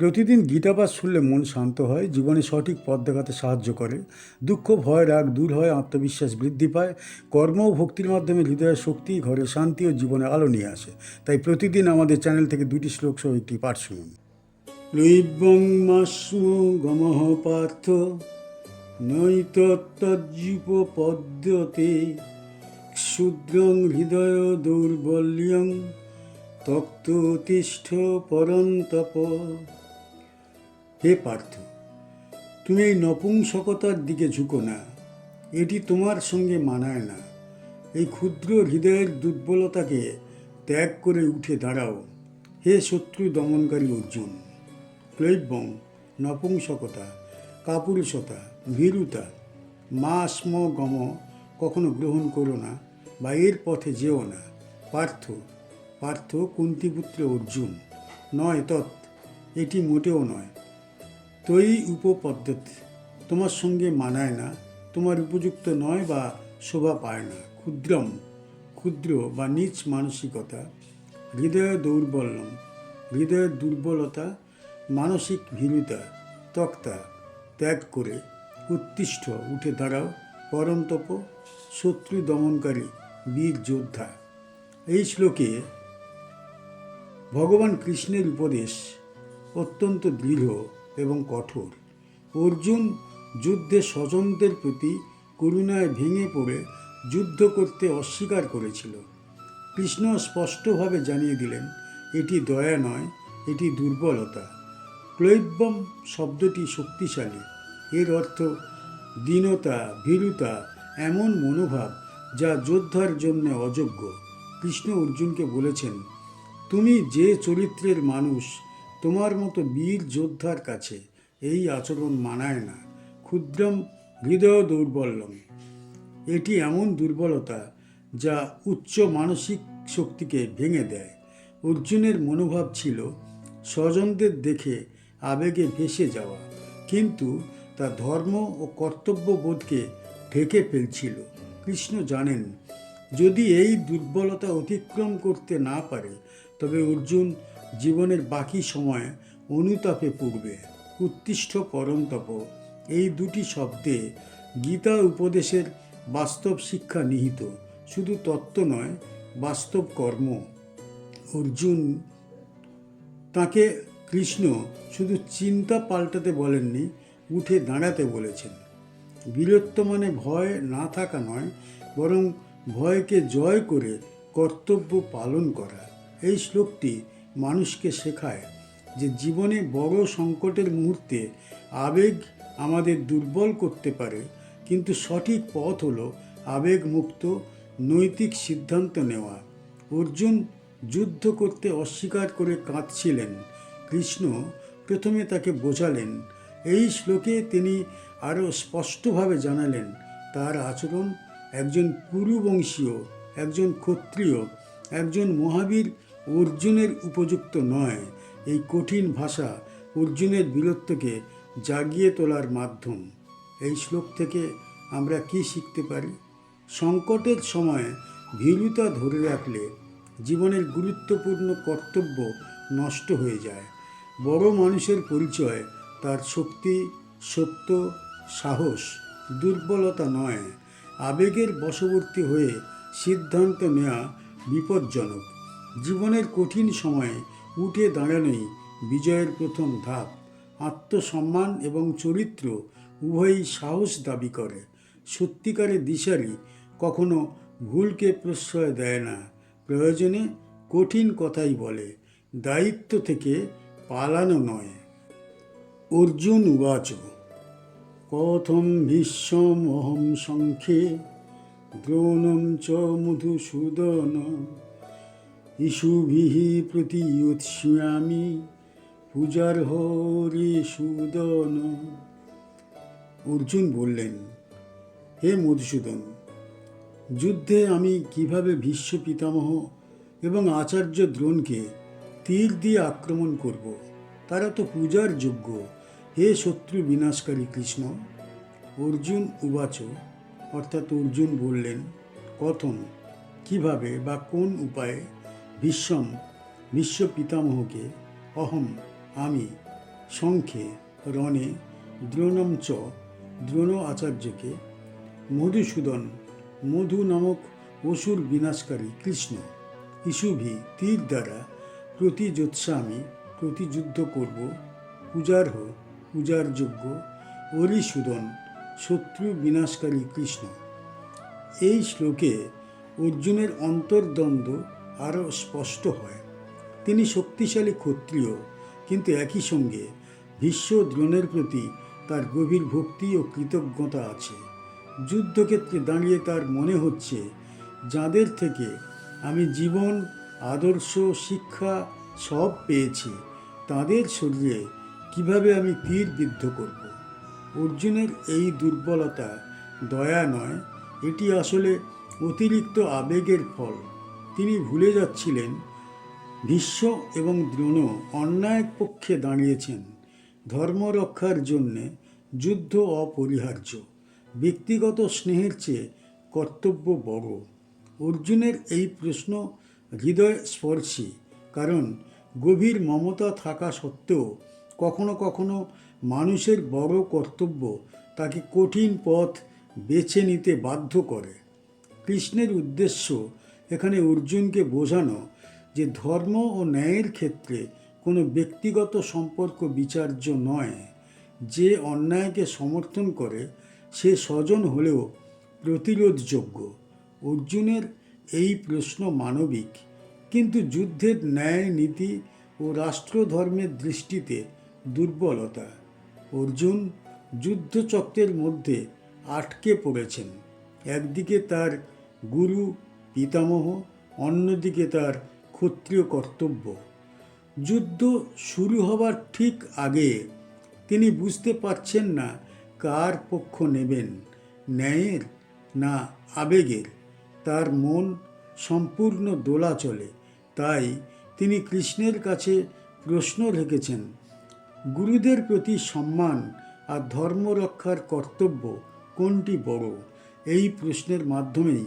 প্রতিদিন গীতাপাঠ শুনলে মন শান্ত হয়, জীবনে সঠিক পথ দেখাতে সাহায্য করে। দুঃখ, ভয়, রাগ দূর হয়, আত্মবিশ্বাস বৃদ্ধি পায়। কর্ম ও ভক্তির মাধ্যমে হৃদয়ের শক্তি, ঘরে শান্তি ও জীবনে আলো নিয়ে আসে। তাই প্রতিদিন আমাদের চ্যানেল থেকে দুটি শ্লোক সহ একটি পাঠ শুনুন। লৈবং মাস্ম গমঃ পার্থ নৈতত্তজ্জীব পদ্যতে, ক্ষুদ্রং হৃদয় দৌর্বল্যং তক্ত তিষ্ঠ পরন্তপ। হে পার্থ, তুমি এই নপুংসকতার দিকে ঝুঁকো না। এটি তোমার সঙ্গে মানায় না। এই ক্ষুদ্র হৃদয়ের দুর্বলতাকে ত্যাগ করে উঠে দাঁড়াও। হে শত্রু দমনকারী অর্জুন ক্লৈবং নপুংসকতা, কাপুরুষতা, ভীরুতা, মা স্ম গম কখনো গ্রহণ করো না বা এর পথে যেও না। পার্থ পার্থ কুন্তিপুত্র অর্জুন, নয় তৎ, এটি মোটেও নয়। তৈ উপপদ্ধতি তোমার সঙ্গে মানায় না, তোমার উপযুক্ত নয় বা শোভা পায় না। ক্ষুদ্রম, ক্ষুদ্র বা নিচ মানসিকতা, হৃদয় দৌর্বল্যম হৃদয়ের দুর্বলতা, মানসিক ভীরুতা, তক্তা ত্যাগ করে উত্তিষ্ঠ উঠে দাঁড়াও পরন্তপ শত্রু দমনকারী বীর যোদ্ধা। এই শ্লোকে ভগবান কৃষ্ণের উপদেশ অত্যন্ত দৃঢ় এবং কঠোর। অর্জুন যুদ্ধে স্বজনদের প্রতি করুণায় ভেঙে পড়ে যুদ্ধ করতে অস্বীকার করেছিল। কৃষ্ণ স্পষ্টভাবে জানিয়ে দিলেন, এটি দয়া নয়, এটি দুর্বলতা। ক্লৈব্যম শব্দটি শক্তিশালী। এর অর্থ দীনতা, ভীরুতা, এমন মনোভাব যা যোদ্ধার জন্য অযোগ্য। কৃষ্ণ অর্জুনকে বলেছেন, তুমি যে চরিত্রের মানুষ তোমার মতো বীর যোদ্ধার কাছে এই আচরণ মানায় না। ক্ষুদ্রম হৃদয় দৌর্বল্যম। এটি এমন দুর্বলতা যা উচ্চ মানসিক শক্তিকে ভেঙে দেয়। অর্জুনের মনোভাব ছিল স্বজনদের দেখে আবেগে ভেসে যাওয়া, কিন্তু তা ধর্ম ও কর্তব্যবোধকে ঢেকে ফেলছিল। কৃষ্ণ জানেন, যদি এই দুর্বলতা অতিক্রম করতে না পারে, তবে অর্জুন জীবনের বাকি সময় অনুতাপে পূর্বে। উত্তিষ্ঠ পরন্তপ এই দুটি শব্দে গীতা উপদেশের বাস্তব শিক্ষা নিহিত। শুধু তত্ত্ব নয়, বাস্তব কর্ম। অর্জুন তাকে কৃষ্ণ শুধু চিন্তা পাল্টাতে বলেননি, উঠে দাঁড়াতে বলেছেন। বীরত্ব মানে ভয় না থাকা নয়, বরং ভয়কে জয় করে কর্তব্য পালন করা। এই শ্লোকটি মানুষকে শেখায় যে জীবনে বড় সংকটের মুহূর্তে আবেগ আমাদের দুর্বল করতে পারে। কিন্তু সঠিক পথ হলো আবেগমুক্ত, নৈতিক সিদ্ধান্ত নেওয়া। অর্জুন যুদ্ধ করতে অস্বীকার করে কাঁদছিলেন। কৃষ্ণ প্রথমে তাকে বোঝালেন। এই শ্লোকে তিনি আরও স্পষ্টভাবে জানালেন, তার আচরণ একজন কুরুবংশীয়, একজন ক্ষত্রিয়, একজন মহাবীর অর্জুনের উপযুক্ত নয়। এই কঠিন ভাষা অর্জুনের বীরত্বকে জাগিয়ে তোলার মাধ্যম। এই শ্লোক থেকে আমরা কি শিখতে পারি? সংকটের সময় ভীরুতা ধরে রাখলে জীবনের গুরুত্বপূর্ণ কর্তব্য নষ্ট হয়ে যায়। বড় মানুষের পরিচয় তার শক্তি, সত্য, সাহস, দুর্বলতা নয়। আবেগের বশবর্তী হয়ে সিদ্ধান্ত নেওয়া বিপজ্জনক। জীবনের কঠিন সময়ে উঠে দাঁড়ানোই বিজয়ের প্রথম ধাপ। আত্মসম্মান এবং চরিত্র উভয়ই সাহস দাবি করে। সত্যিকারের দিশারি কখনো ভুলকে প্রশ্রয় দেয় না। প্রয়োজনে কঠিন কথাই বলে। দায়িত্ব থেকে পালানো নয়। অর্জুন উবাচ, কথম ভীষ্মহম সংখ্যে দ্রোণম চ মধুসূদন ইষুভিः প্রতিয়োৎস্যামি পূজার হরি সুদন। অর্জুন বললেন, হে মধুসূদন, যুদ্ধে আমি কীভাবে ভীষ্ম পিতামহ এবং আচার্য দ্রোণকে তীর দিয়ে আক্রমণ করব, তারা তো পূজার যোগ্য। হে শত্রু বিনাশকারী কৃষ্ণ। অর্জুন উবাচ, অর্থাৎ অর্জুন বললেন, কথন, কীভাবে বা কোন উপায়ে ভীষ্ম বিশ্ব পিতামহকে অহম, আমি সংখ্যে রণে দ্রোণম চ দ্রোণ আচার্যকে মধুসূদন, মধু নামক অসুর বিনাশকারী কৃষ্ণ, ইসুভি, তীর দ্বারা প্রতিযোৎসামি, প্রতিযুদ্ধ করব পূজার্হ পূজার যোগ্য অরিসূদন, শত্রু বিনাশকারী কৃষ্ণ। এই শ্লোকে অর্জুনের অন্তর্দ্বন্দ্ব আরও স্পষ্ট হয়। তিনি শক্তিশালী ক্ষত্রিয়, কিন্তু একই সঙ্গে ভীষ্ম দ্রোণের প্রতি তার গভীর ভক্তি ও কৃতজ্ঞতা আছে। যুদ্ধক্ষেত্রে দাঁড়িয়ে তার মনে হচ্ছে, যাদের থেকে আমি জীবন, আদর্শ, শিক্ষা সব পেয়েছি, তাদের শরীরে কীভাবে আমি তীর বিদ্ধ করব? অর্জুনের এই দুর্বলতা দয়া নয়, এটি আসলে অতিরিক্ত আবেগের ফল। তিনি ভুলে যাচ্ছিলেন, ভীষ্ম এবং দ্রোণ অন্যায় পক্ষে দাঁড়িয়েছেন ধর্ম রক্ষার জন্যে যুদ্ধ অপরিহার্য, ব্যক্তিগত স্নেহের চেয়ে কর্তব্য বড়। অর্জুনের এই প্রশ্ন হৃদয় স্পর্শী কারণ গভীর মমতা থাকা সত্ত্বেও কখনো কখনো মানুষের বড় কর্তব্য তাকে কঠিন পথ বেছে নিতে বাধ্য করে। কৃষ্ণের উদ্দেশ্য এখানে অর্জুনকে বোঝানো যে ধর্ম ও ন্যায়ের ক্ষেত্রে কোনো ব্যক্তিগত সম্পর্ক বিচার্য নয়। যে অন্যায়কে সমর্থন করে, সে স্বজন হলেও প্রতিরোধযোগ্য। অর্জুনের এই প্রশ্ন মানবিক, কিন্তু যুদ্ধের ন্যায় নীতি ও রাষ্ট্রধর্মের দৃষ্টিতে দুর্বলতা। অর্জুন যুদ্ধচক্রের মধ্যে আটকে পড়েছেন। একদিকে তার গুরু পিতামহ, অন্যদিকে তার ক্ষত্রিয় কর্তব্য। যুদ্ধ শুরু হবার ঠিক আগে তিনি বুঝতে পারছেন না কার পক্ষ নেবেন, ন্যায়ের না আবেগের। তার মন সম্পূর্ণ দোলা চলে, তাই তিনি কৃষ্ণের কাছে প্রশ্ন রেখেছেন, গুরুদের প্রতি সম্মান আর ধর্ম রক্ষার কর্তব্য কোনটি বড়? এই প্রশ্নের মাধ্যমেই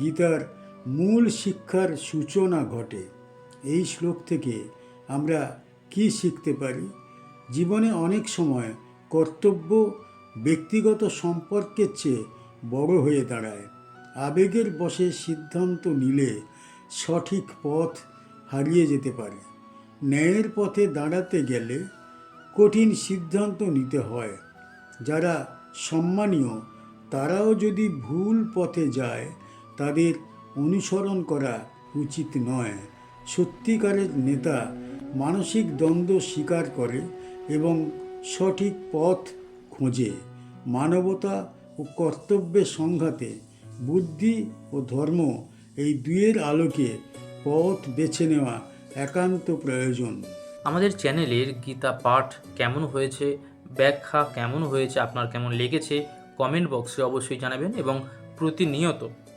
গীতার মূল শিক্ষার সূচনা ঘটে। এই শ্লোক থেকে আমরা কি শিখতে পারি? জীবনে অনেক সময় কর্তব্য ব্যক্তিগত সম্পর্কের চেয়ে বড় হয়ে দাঁড়ায়। আবেগের বশে সিদ্ধান্ত নিলে সঠিক পথ হারিয়ে যেতে পারে। ন্যায়ের পথে দাঁড়াতে গেলে কঠিন সিদ্ধান্ত নিতে হয়। যারা সম্মানীয়, তারাও যদি ভুল পথে যায়, তাদের অনুসরণ করা উচিত নয়। সত্যিকারের নেতা মানসিক দ্বন্দ্ব স্বীকার করে এবং সঠিক পথ খোঁজে। মানবতা ও কর্তব্যের সংঘাতে বুদ্ধি ও ধর্ম এই দুয়ের আলোকে পথ বেছে নেওয়া একান্ত প্রয়োজন। আমাদের চ্যানেলের গীতা পাঠ কেমন হয়েছে, ব্যাখ্যা কেমন হয়েছে, আপনার কেমন লেগেছে, কমেন্ট বক্সে অবশ্যই জানাবেন এবং প্রতিনিয়ত